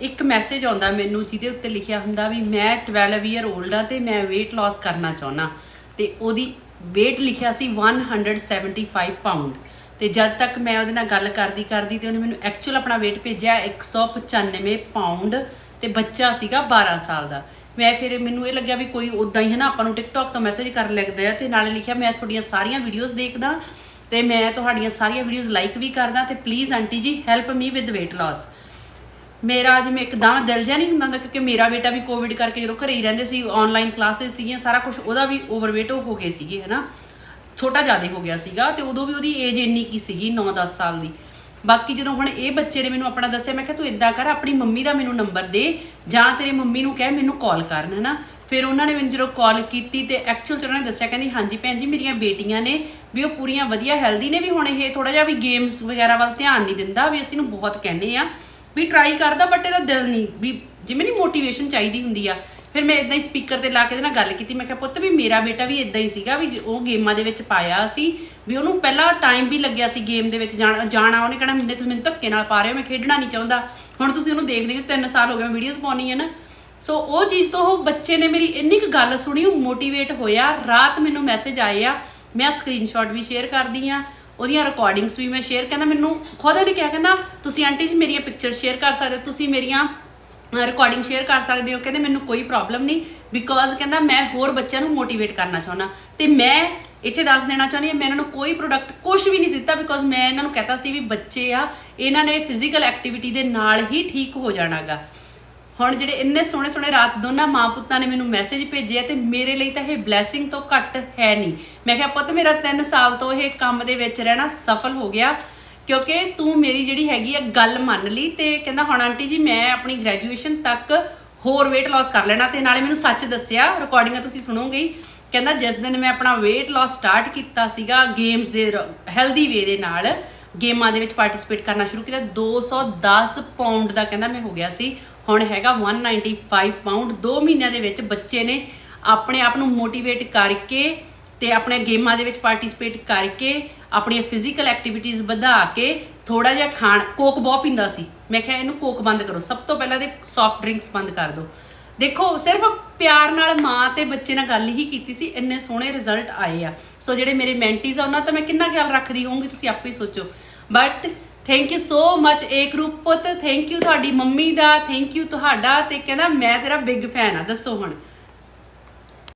ਇੱਕ ਮੈਸੇਜ ਆਉਂਦਾ ਮੈਨੂੰ ਜਿਹਦੇ ਉੱਤੇ ਲਿਖਿਆ ਹੁੰਦਾ ਵੀ ਮੈਂ 12 ਇਅਰ 올ਡ ਆ ਤੇ ਮੈਂ weight loss ਕਰਨਾ ਚਾਹੁੰਦਾ। ਤੇ ਉਹਦੀ weight ਲਿਖਿਆ ਸੀ 175 ਪਾਉਂਡ ਤੇ ਜਦ ਤੱਕ ਮੈਂ ਉਹਦੇ ਨਾਲ ਗੱਲ ਕਰਦੀ ਕਰਦੀ ਤੇ ਉਹਨੇ ਮੈਨੂੰ ਐਕਚੁਅਲ ਆਪਣਾ weight ਭੇਜਿਆ 195 ਪਾਉਂਡ ਤੇ ਬੱਚਾ ਸੀਗਾ 12 ਸਾਲ ਦਾ। ਮੈਂ ਫਿਰ ਮੈਨੂੰ ਇਹ ਲੱਗਿਆ ਵੀ ਕੋਈ ਉਦਾਂ ਹੀ ਹੈ ਨਾ, ਆਪਾਂ ਨੂੰ ਟਿਕਟੌਕ ਤੋਂ ਮੈਸੇਜ ਕਰਨ ਲੱਗਦਾ ਹੈ ਤੇ ਨਾਲੇ ਲਿਖਿਆ, ਮੈਂ ਤੁਹਾਡੀਆਂ ਸਾਰੀਆਂ ਵੀਡੀਓਜ਼ ਦੇਖਦਾ ਤੇ ਮੈਂ ਤੁਹਾਡੀਆਂ ਸਾਰੀਆਂ ਵੀਡੀਓਜ਼ ਲਾਈਕ ਵੀ ਕਰਦਾ ਤੇ please aunty ji help me with weight loss ਮੇਰਾ ਜਿਵੇਂ ਇੱਕਦਮ ਦਿਲ ਜਿਹਾ ਨਹੀਂ ਹੁੰਦਾ ਹੁੰਦਾ, ਕਿਉਂਕਿ ਮੇਰਾ ਬੇਟਾ ਵੀ ਕੋਵਿਡ ਕਰਕੇ ਜਦੋਂ ਘਰੇ ਹੀ ਰਹਿੰਦੇ ਸੀ ਆਨਲਾਈਨ ਕਲਾਸਿਸ ਸੀਗੀਆਂ, ਸਾਰਾ ਕੁਝ ਉਹਦਾ ਵੀ ਓਵਰਵੇਟ ਹੋ ਗਏ ਸੀਗੇ, ਹਨਾ? ਛੋਟਾ ਜ਼ਿਆਦਾ ਹੋ ਗਿਆ ਸੀਗਾ ਤੇ ਉਦੋਂ ਵੀ ਉਹਦੀ ਏਜ ਇੰਨੀ ਕੀ ਸੀਗੀ 9-10 ਸਾਲ ਦੀ। ਬਾਕੀ ਜਦੋਂ ਹੁਣ ਇਹ ਬੱਚੇ ਨੇ ਮੈਨੂੰ ਆਪਣਾ ਦੱਸਿਆ, ਮੈਂ ਕਿਹਾ ਤੂੰ ਇਦਾਂ ਕਰ, ਆਪਣੀ ਮੰਮੀ ਦਾ ਮੈਨੂੰ ਨੰਬਰ ਦੇ, ਜਾਂ ਤੇਰੇ ਮੰਮੀ ਨੂੰ ਕਹਿ, ਮੈਨੂੰ ਕਾਲ ਕਰਨ ਹਨਾ? ਫਿਰ ਉਹਨਾਂ ਨੇ ਮੈਨੂੰ ਜਦੋਂ ਕਾਲ ਕੀਤੀ ਤੇ ਐਕਚੁਅਲ ਚ ਉਹਨਾਂ ਨੇ ਦੱਸਿਆ, ਕਹਿੰਦੀ, ਹਾਂਜੀ ਭੈਣ ਜੀ, ਮੇਰੀਆਂ ਬੇਟੀਆਂ ਨੇ, ਵੀ ਉਹ ਪੂਰੀਆਂ ਵਧੀਆ ਹੈਲਦੀ ਨੇ ਵੀ ਹੁਣ ਇਹ ਥੋੜਾ ਜਿਹਾ ਵੀ ਗੇਮਸ ਵਗੈਰਾ ਵੱਲ ਧਿਆਨ ਨਹੀਂ ਦਿੰਦਾ, ਵੀ ਅਸੀਂ ਨੂੰ ਬਹੁਤ ਕਹਿੰਦੇ ਆ। ਵੀ ਟਰਾਈ ਕਰਦਾ ਬਟ ਇਹਦਾ ਦਿਲ ਨਹੀਂ, ਵੀ ਜਿਵੇਂ ਨਹੀਂ ਮੋਟੀਵੇਸ਼ਨ ਚਾਹੀਦੀ ਹੁੰਦੀ ਆ। ਫਿਰ ਮੈਂ ਇਦਾਂ ਹੀ ਸਪੀਕਰ ਤੇ ਲਾ ਕੇ ਇਹਦੇ ਨਾਲ ਗੱਲ ਕੀਤੀ, ਮੈਂ ਕਿਹਾ, ਪੁੱਤ ਵੀ ਮੇਰਾ ਬੇਟਾ ਵੀ ਇਦਾਂ ਹੀ ਸੀਗਾ ਵੀ ਜੇ ਉਹ ਗੇਮਾਂ ਦੇ ਵਿੱਚ ਪਾਇਆ ਸੀ, ਵੀ ਉਹਨੂੰ ਪਹਿਲਾਂ ਟਾਈਮ ਵੀ ਲੱਗਿਆ ਸੀ ਗੇਮ ਦੇ ਵਿੱਚ ਜਾਣ, ਜਾਣਾ, ਉਹਨੇ ਕਹਿਣਾ ਮੈਨੂੰ ਤੁਸੀਂ ਮੈਨੂੰ ਧੱਕੇ ਨਾਲ ਪਾ ਰਹੇ ਹੋ, ਮੈਂ ਖੇਡਣਾ ਨਹੀਂ ਚਾਹੁੰਦਾ। ਹੁਣ ਤੁਸੀਂ ਉਹਨੂੰ ਦੇਖਦੇ ਹੋ 3 ਸਾਲ ਹੋ ਗਏ ਮੈਂ ਵੀਡੀਓਜ਼ ਪਾਉਣੀ ਹੈ ਨਾ। ਸੋ ਉਹ ਚੀਜ਼ ਤੋਂ ਉਹ ਬੱਚੇ ਨੇ ਮੇਰੀ ਇੰਨੀ ਕੁ ਗੱਲ ਸੁਣੀ, ਉਹ ਮੋਟੀਵੇਟ ਹੋਇਆ। ਰਾਤ ਮੈਨੂੰ ਮੈਸੇਜ ਆਏ ਆ, ਮੈਂ ਸਕਰੀਨਸ਼ਾਟ ਵੀ ਸ਼ੇਅਰ ਕਰਦੀ ਆ। ਉਹਦੀਆਂ ਰਿਕਾਰਡਿੰਗਸ ਵੀ ਮੈਂ ਸ਼ੇਅਰ ਕਹਿੰਦਾ ਮੈਨੂੰ ਖੁਦ ਉਹਨੇ ਕਿਹਾ, ਕਹਿੰਦਾ ਤੁਸੀਂ ਆਂਟੀ ਜੀ ਮੇਰੀਆਂ ਪਿਕਚਰ ਸ਼ੇਅਰ ਕਰ ਸਕਦੇ ਹੋ, ਤੁਸੀਂ ਮੇਰੀਆਂ ਰਿਕਾਰਡਿੰਗ ਸ਼ੇਅਰ ਕਰ ਸਕਦੇ ਹੋ, ਕਹਿੰਦੇ ਮੈਨੂੰ ਕੋਈ ਪ੍ਰੋਬਲਮ ਨਹੀਂ ਬਿਕੋਜ਼ ਕਹਿੰਦਾ ਮੈਂ ਹੋਰ ਬੱਚਿਆਂ ਨੂੰ ਮੋਟੀਵੇਟ ਕਰਨਾ ਚਾਹੁੰਦਾ ਤੇ ਮੈਂ ਇੱਥੇ ਦੱਸ ਦੇਣਾ ਚਾਹੁੰਦੀ ਹਾਂ, ਮੈਂ ਇਹਨਾਂ ਨੂੰ ਕੋਈ ਪ੍ਰੋਡਕਟ ਕੁਝ ਵੀ ਨਹੀਂ ਦਿੱਤਾ ਬਿਕੋਜ਼ ਮੈਂ ਇਹਨਾਂ ਨੂੰ ਕਹਤਾ ਸੀ ਵੀ ਬੱਚੇ ਆ, ਇਹਨਾਂ ਨੇ ਫਿਜ਼ੀਕਲ ਐਕਟੀਵਿਟੀ ਦੇ ਨਾਲ ਹੀ ਠੀਕ ਹੋ ਜਾਣਾਗਾ। ਹੁਣ ਜਿਹੜੇ ਇੰਨੇ ਸੋਹਣੇ ਸੋਹਣੇ ਰਾਤ ਦੋਨਾਂ ਮਾਂ ਪੁੱਤਾਂ ਨੇ ਮੈਨੂੰ ਮੈਸੇਜ ਭੇਜਿਆ ਤੇ ਮੇਰੇ ਲਈ ਤਾਂ ਇਹ ਬਲੇਸਿੰਗ ਤੋਂ ਘੱਟ ਹੈ ਨਹੀਂ। ਮੈਂ ਕਿਹਾ, ਪੁੱਤ, ਮੇਰਾ 3 ਸਾਲ ਤੋਂ ਇਹ ਕੰਮ ਦੇ ਵਿੱਚ ਰਹਿਣਾ ਸਫਲ ਹੋ ਗਿਆ ਕਿਉਂਕਿ ਤੂੰ ਮੇਰੀ ਜਿਹੜੀ ਹੈਗੀ ਆ ਗੱਲ ਮੰਨ ਲਈ ਤੇ ਕਹਿੰਦਾ, ਹੁਣ ਆਂਟੀ ਜੀ, ਮੈਂ ਆਪਣੀ ਗ੍ਰੈਜੂਏਸ਼ਨ ਤੱਕ ਹੋਰ weight loss ਕਰ ਲੈਣਾ ਤੇ ਨਾਲੇ ਮੈਨੂੰ ਸੱਚ ਦੱਸਿਆ ਰਿਕਾਰਡਿੰਗਾਂ ਤੁਸੀਂ ਸੁਣੋਗੇ ਕਹਿੰਦਾ, ਜਿਸ ਦਿਨ ਮੈਂ ਆਪਣਾ weight loss ਸਟਾਰਟ ਕੀਤਾ ਸੀਗਾ ਗੇਮਸ ਦੇ ਹੈਲਦੀ ਵੇ ਦੇ ਨਾਲ, ਗੇਮਾਂ ਦੇ ਵਿੱਚ ਪਾਰਟਿਸਿਪੇਟ ਕਰਨਾ ਸ਼ੁਰੂ ਕੀਤਾ 210 ਪਾਉਂਡ ਦਾ ਕਹਿੰਦਾ ਮੈਂ ਹੋ ਗਿਆ ਸੀ ਹੁਣ ਹੈਗਾ 195 ਪਾਉਂਡ 2 ਮਹੀਨਿਆਂ ਦੇ ਵਿੱਚ ਬੱਚੇ ਨੇ ਆਪਣੇ ਆਪ ਨੂੰ ਮੋਟੀਵੇਟ ਕਰਕੇ ਤੇ ਆਪਣੇ ਗੇਮਾਂ ਦੇ ਵਿੱਚ ਪਾਰਟਿਸਿਪੇਟ ਕਰਕੇ ਆਪਣੀਆਂ ਫਿਜ਼ੀਕਲ ਐਕਟੀਵਿਟੀਜ਼ ਵਧਾ ਕੇ ਥੋੜਾ ਜਿਹਾ ਖਾਣ, ਕੋਕ ਬਹੁਤ ਪੀਂਦਾ ਸੀ। ਮੈਂ ਕਿਹਾ ਇਹਨੂੰ ਕੋਕ ਬੰਦ ਕਰੋ। ਸਭ ਤੋਂ ਪਹਿਲਾਂ ਤੇ ਸੌਫਟ ਡਰਿੰਕਸ ਬੰਦ ਕਰ ਦਿਓ। ਦੇਖੋ, ਸਿਰਫ ਪਿਆਰ ਨਾਲ ਮਾਂ ਤੇ ਬੱਚੇ ਨਾਲ ਗੱਲ ਹੀ ਕੀਤੀ ਸੀ। ਇੰਨੇ ਸੋਹਣੇ ਰਿਜ਼ਲਟ ਆਏ ਆ। ਸੋ ਜਿਹੜੇ ਮੇਰੇ ਮੈਂਟੀਜ਼ ਆ, ਉਹਨਾਂ ਤਾਂ ਮੈਂ ਕਿੰਨਾ ਖਿਆਲ ਰੱਖਦੀ ਹੋਊਂਗੀ, ਤੁਸੀਂ ਆਪੇ ਸੋਚੋ। But thank you so much Ekroop ਪੁੱਤ. ਥੈਂਕ ਯੂ ਤੁਹਾਡੀ ਮੰਮੀ ਦਾ ਥੈਂਕ ਯੂ ਤੁਹਾਡਾ ਤੇ ਕਹਿੰਦਾ ਮੈਂ ਤੇਰਾ ਬਿਗ ਫੈਨ ਆ, ਦੱਸੋ ਹੁਣ।